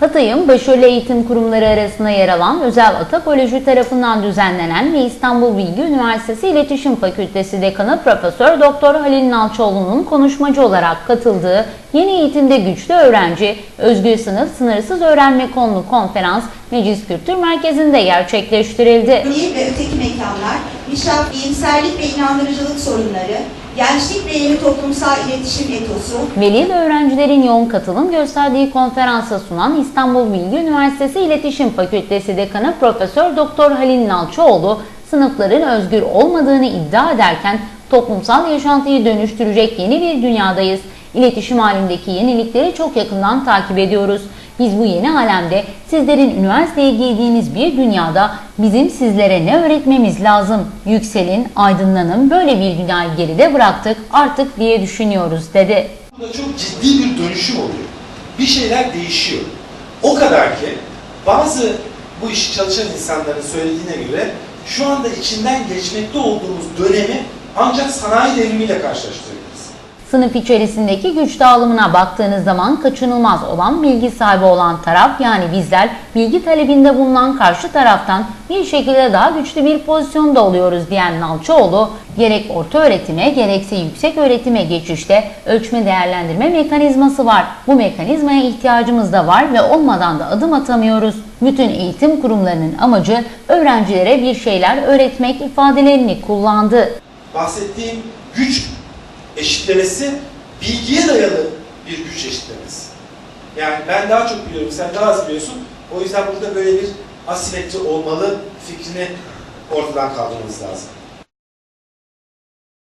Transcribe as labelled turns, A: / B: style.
A: Hatay'ın başarılı eğitim kurumları arasında yer alan Özel Atakoloji tarafından düzenlenen ve İstanbul Bilgi Üniversitesi İletişim Fakültesi Dekanı Profesör Doktor Halil Nalçoğlu'nun konuşmacı olarak katıldığı Yeni Eğitimde Güçlü Öğrenci, Özgür Sınıf Sınırsız Öğrenme konulu konferans Meclis Kültür Merkezi'nde gerçekleştirildi.
B: Örneğin ve öteki mekanlar, nişan, iyimserlik ve inandırıcılık sorunları, gençlik ve yeni toplumsal iletişim etosu,
A: Veli ve öğrencilerin yoğun katılım gösterdiği konferansa sunan İstanbul Bilgi Üniversitesi İletişim Fakültesi Dekanı Profesör Doktor Halil Nalçıoğlu, sınıfların özgür olmadığını iddia ederken toplumsal yaşantıyı dönüştürecek yeni bir dünyadayız. İletişim halindeki yenilikleri çok yakından takip ediyoruz. Biz bu yeni alemde sizlerin üniversiteye girdiğiniz bir dünyada bizim sizlere ne öğretmemiz lazım? Yükselin, aydınlanın, böyle bir dünyayı geride bıraktık artık diye düşünüyoruz dedi.
C: Burada çok ciddi bir dönüşüm oluyor. Bir şeyler değişiyor. O kadar ki bazı bu işi çalışan insanların söylediğine göre şu anda içinden geçmekte olduğumuz dönemi ancak sanayi devrimiyle karşılaştırabiliriz.
A: Sınıf içerisindeki güç dağılımına baktığınız zaman kaçınılmaz olan bilgi sahibi olan taraf yani bizler bilgi talebinde bulunan karşı taraftan bir şekilde daha güçlü bir pozisyonda oluyoruz diyen Nalçıoğlu, gerek orta öğretime gerekse yüksek öğretime geçişte ölçme değerlendirme mekanizması var. Bu mekanizmaya ihtiyacımız da var ve olmadan da adım atamıyoruz. Bütün eğitim kurumlarının amacı öğrencilere bir şeyler öğretmek ifadelerini kullandı.
C: Bahsettiğim güç eşitlemesi bilgiye dayalı bir güç eşitlemesi. Yani ben daha çok biliyorum, sen daha az biliyorsun. O yüzden burada böyle bir asimetri olmalı fikrini ortadan kaldırmamız lazım.